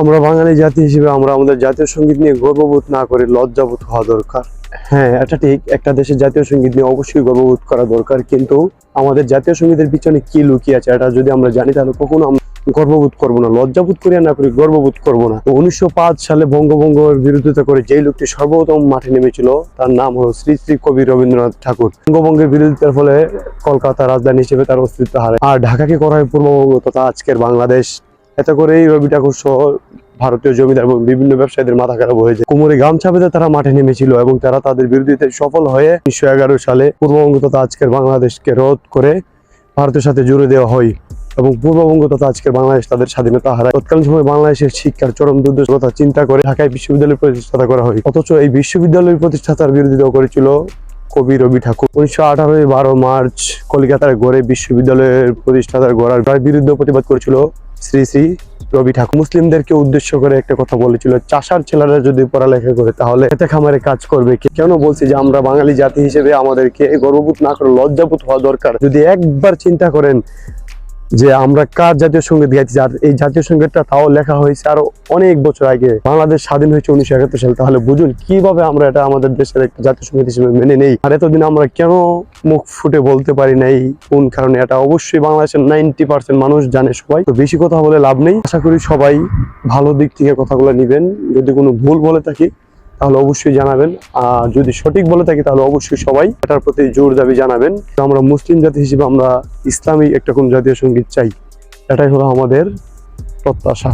আমরা বাঙালি জাতি হিসেবে আমরা আমাদের জাতীয় সংগীত নিয়ে গর্ববোধ না করে লজ্জাবোধ হওয়া দরকার। হ্যাঁ এটা ঠিক। একটা দেশের জাতীয় সংগীত নিয়ে অবশ্যই গর্ববোধ করা দরকার, কিন্তু আমাদের জাতীয় সঙ্গীতের পিছনে কি লুকিয়ে আছে এটা যদি আমরা জানি, তাহলে কখনো আমরা গর্ববোধ করব না, লজ্জাবোধ করিয়া না করি গর্ববোধ করব না। উনিশশো পাঁচ সালে বঙ্গভঙ্গের বিরোধিতা করে যেই লোকটি সর্বপ্রথম মাঠে নেমেছিল, তার নাম হলো শ্রী শ্রী কবি রবীন্দ্রনাথ ঠাকুর। বঙ্গভঙ্গের বিরোধিতার ফলে কলকাতা রাজধানী হিসেবে তার অস্তিত্ব হারায় আর ঢাকাকে করা হয় পূর্ববঙ্গ তথা আজকের বাংলাদেশ। এতে করেই রবি ঠাকুর সহ ভারতীয় জমিদার এবং বিভিন্ন ব্যবসায়ীদের মাথা খারাপ হয়ে যায়। কুমোরে গামছা বেঁধে তারা মাঠে নেমেছিল এবং তারা তাদের বিরোধিতায় সফল হয়ে উনিশশো এগারো সালে পূর্ববঙ্গ তথা আজকের বাংলাদেশকে রোধ করে ভারতের সাথে জুড়ে দেওয়া হয় এবং পূর্ববঙ্গ তথা আজকের বাংলাদেশ তাদের স্বাধীনতা হারায়। তৎকালীন সময় বাংলাদেশের শিক্ষার চরম দুর্দশা চিন্তা করে ঢাকায় বিশ্ববিদ্যালয় প্রতিষ্ঠাতা করা হয়। অথচ এই বিশ্ববিদ্যালয়ের প্রতিষ্ঠাতার বিরোধিতা করেছিল কবি রবি ঠাকুর। উনিশশো আঠারোই বারো মার্চ কলকাতার গড়ে বিশ্ববিদ্যালয়ের প্রতিষ্ঠাতার গড়ার বিরুদ্ধে প্রতিবাদ করেছিল শ্রী শ্রী রবি ঠাকুর। মুসলিমদেরকে উদ্দেশ্য করে একটা কথা বলেছিল, চাষার ছেলেরা যদি পড়ালেখা করে তাহলে এতে খামারে কাজ করবে? কেন বলছি যে আমরা বাঙালি জাতি হিসেবে আমাদেরকে গর্ববোধ না করে লজ্জাবোধ হওয়া দরকার? যদি একবার চিন্তা করেন যে আমরা কার জাতীয় সংগীত গাইছি যার এই জাতীয় সঙ্গীতটা তাও লেখা হয়েছে আরও অনেক বছর আগে। বাংলাদেশ স্বাধীন হয়েছে উনিশশো একাত্তর সালে। তাহলে বুঝুন, কীভাবে আমরা এটা আমাদের দেশের একটা জাতীয় সংগীত হিসেবে মেনে নেই? আর এতদিন আমরা কেন মুখ ফুটে বলতে পারি নাই? কোন কারণে? এটা অবশ্যই বাংলাদেশের নাইনটি পার্সেন্ট মানুষ জানে সবাই। তো বেশি কথা বলে লাভ নেই। আশা করি সবাই ভালো দিক থেকে কথাগুলো নিবেন। যদি কোনো ভুল বলে থাকি তাহলে অবশ্যই জানাবেন। আর যদি সঠিক বলে থাকি, তাহলে অবশ্যই সবাই এটার প্রতি জোর দাবি জানাবেন। আমরা মুসলিম জাতি হিসেবে আমরা ইসলামী একটা কোন জাতীয় সংগীত চাই। এটাই হলো আমাদের প্রত্যাশা।